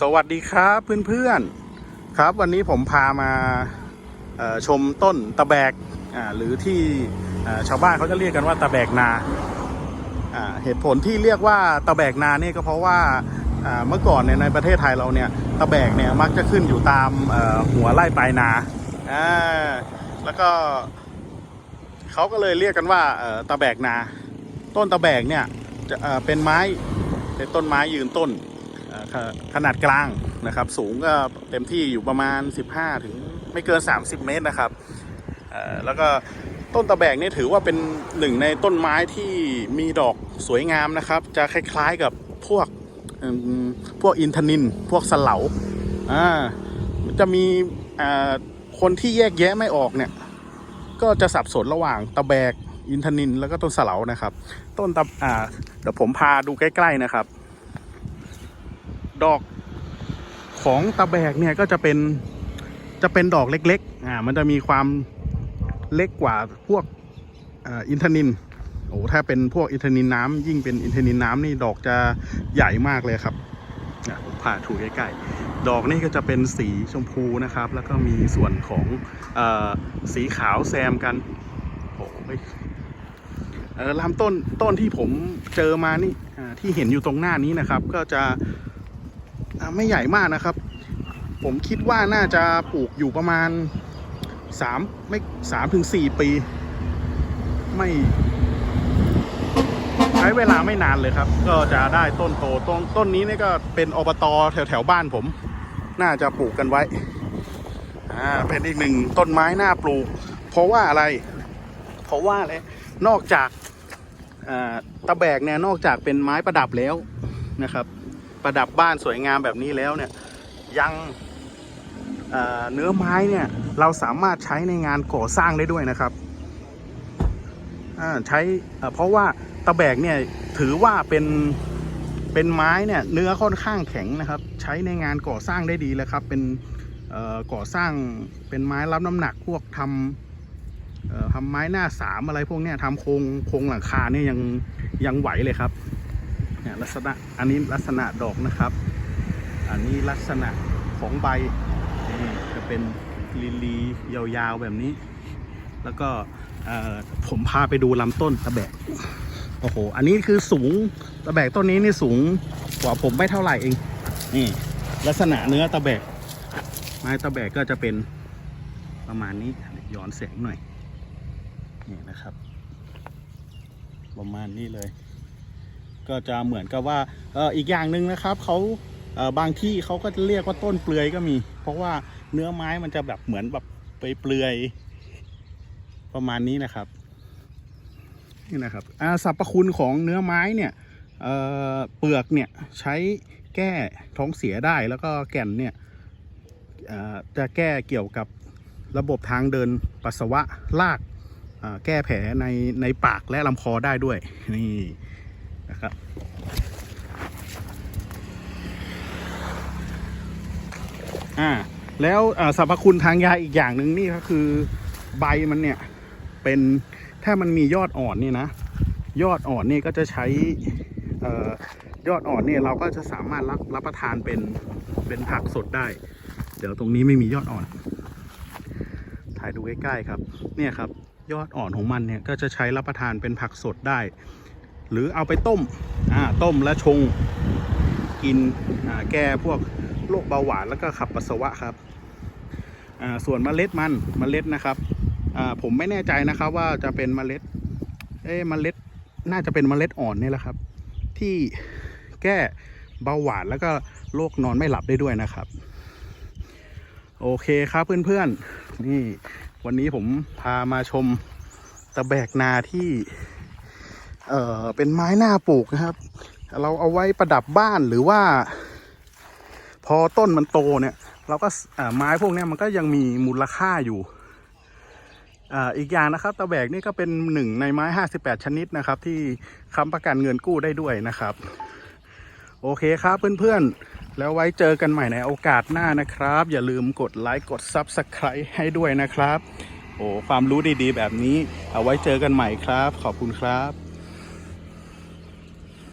สวัสดีครับเพื่อนๆครับ วันนี้ผมพามาชมต้นตะแบกหรือที่ชาวบ้านเขาจะเรียกกันว่าตะแบกนาเหตุผลที่เรียกว่าตะแบกนาเนี่ยก็เพราะว่าเมื่อก่อนเนี่ยในประเทศไทยเราเนี่ยตะแบกเนี่ยมักจะขึ้นอยู่ตามหัวไร่ปลายนาแล้วก็เขาก็เลยเรียกกันว่าตะแบกนา ต้นตะแบกเนี่ยจะเป็นไม้เป็นต้นไม้ยืนต้น ขนาดกลางนะครับ สูงก็เต็มที่อยู่ประมาณ 15 ถึงไม่เกิน 30 เมตรนะครับแล้วก็ต้นตะแบกนี่ถือว่าเป็นหนึ่งในต้นไม้ที่มีดอกสวยงามนะครับ จะคล้ายๆกับพวกพวกอินทนิน พวกสเหลาอ่าจะมีคนที่แยกแยะไม่ออกเนี่ย ก็จะสับสนระหว่างตะแบกอินทนินแล้วก็ต้นสเหลานะครับ ต้นตะอ่าเดี๋ยวผมพาดูใกล้ ๆนะครับ ดอกของตะแบกเนี่ยก็จะเป็นจะเป็นดอกเล็กๆ อ่า มันจะมีความเล็กกว่าพวกอ,อินทนิน โอ้ ถ้าเป็นพวกอินทนินน้ำยิ่งเป็นอินทนินน้ำนี่ดอกจะใหญ่มากเลยครับอ่ผมพาถูใกล้ๆ ดอกนี่ก็จะเป็นสีชมพูนะครับ แล้วก็มีส่วนของอสีขาวแซมกัน โอ้ยเออลำต้นต้นที่ผมเจอมานี่อ่าที่เห็นอยู่ตรงหน้านี้นะครับ ก็จะ ไม่ใหญ่มากนะครับ ผมคิดว่าน่าจะปลูกอยู่ประมาณสามไม่สามถึงสี่ปี ไม่ใช้เวลาไม่นานเลยครับ ก็จะได้ต้นโตต้นต้นนี้นี่ก็เป็นอบตแถวแถวบ้านผม น่าจะปลูกกันไว้อ่าเป็นอีกหนึ่งต้นไม้น่าปลูก เพราะว่าอะไร เพราะว่าอะไรนอกจากอ่าตะแบกเนี่ยนอกจากเป็นไม้ประดับแล้วนะครับ ประดับบ้านสวยงามแบบนี้แล้วเนี่ยยังเเนื้อไม้เนี่ยเราสามารถใช้ในงานก่อสร้างได้ด้วยนะครับใช้เพราะว่าตะแบกเนี่ยถือว่าเป็นเป็นไม้เนี่ยเนื้อค่อนข้างแข็งนะครับ ใช้ในงานก่อสร้างได้ดีเลยครับ เป็นก่อสร้างเป็นไม้รับน้ำหนักพวกทำเอ่อทำไม้หน้าสามอะไรพวกเนี้ยทำโครงโครงหลังคาเนี่ยยังยังไหวเลยครับ เนี่ยลักษณะอันนี้ลักษณะดอกนะครับ อันนี้ลักษณะของใบนี่จะเป็นลีลียาวๆแบบนี้ แล้วก็ผมพาไปดูลำต้นตะแบกโอ้โห อันนี้คือสูงตะแบกต้นนี้นี่สูงกว่าผมไม่เท่าไหร่เอง นี่ ลักษณะเนื้อตะแบก ไม้ตะแบกก็จะเป็นประมาณนี้ย้อนแสงหน่อย นี่นะครับ ประมาณนี้เลย ก็จะเหมือนกับว่าอีกอย่างหนึ่งนะครับเขาบางที่เขาก็จะเรียกว่าต้นเปลือยก็มี เพราะว่าเนื้อไม้มันจะแบบเหมือนแบบไปเปลือย ประมาณนี้นะครับนี่นะครับอ่าสรรพคุณของเนื้อไม้เนี่ยเเปลือกเนี่ยใช้แก้ท้องเสียได้แล้วก็แก่นเนี่ยจะแก้เกี่ยวกับระบบทางเดินปัสสาวะลากแก้แผลในในปากและลำคอได้ด้วยนี่ นะครับอ่าแล้วสรรพคุณทางยาอีกอย่างหนึ่งนี่ก็คือใบมันเนี่ยเป็นถ้ามันมียอดอ่อนนี่นะ ยอดอ่อนนี่ก็จะใช้ออยอดอ่อนเนี่ยเราก็จะสามารถรับรับประทานเป็นเป็นผักสดได้ เดี๋ยวตรงนี้ไม่มียอดอ่อน ถ่ายดูใกล้ๆครับ เนี่ยครับ ยอดอ่อนของมันเนี่ยก็จะใช้รับประทานเป็นผักสดได้ หรือเอาไปต้มต้มแล้วชงกินแก้พวกโรคเบาหวานแล้วก็ขับปัสสาวะครับส่วนเมล็ดมันเมล็ดนะครับผมไม่แน่ใจนะครับว่าจะเป็นเมล็ด เอ๊เมล็ดน่าจะเป็นเมล็ดอ่อนนี่แหละครับ ที่แก้เบาหวานแล้วก็โรคนอนไม่หลับได้ด้วยนะครับ โอเคครับเพื่อนๆนี่วันนี้ผมพามาชมตะแบกนาที่ เอ่อเป็นไม้หน้าปลูกนะครับ เราเอาไว้ประดับบ้านหรือว่า พอต้นมันโตเนี่ย เราก็ไม้พวกนี้มันก็ยังมีมูลค่าอยู่ออีกอย่างนะครับตะแบกนี่ก็เป็นหนึ่งในไม้ 58 ชนิดนะครับ ที่ค้ำประกันเงินกู้ได้ด้วยนะครับ โอเคครับเพื่อนๆ แล้วไว้เจอกันใหม่ในโอกาสหน้านะครับ อย่าลืมกดไลค์กด Subscribe ให้ด้วยนะครับ โอ้ความรู้ดีๆ แบบนี้ เอาไว้เจอกันใหม่ครับ ขอบคุณครับ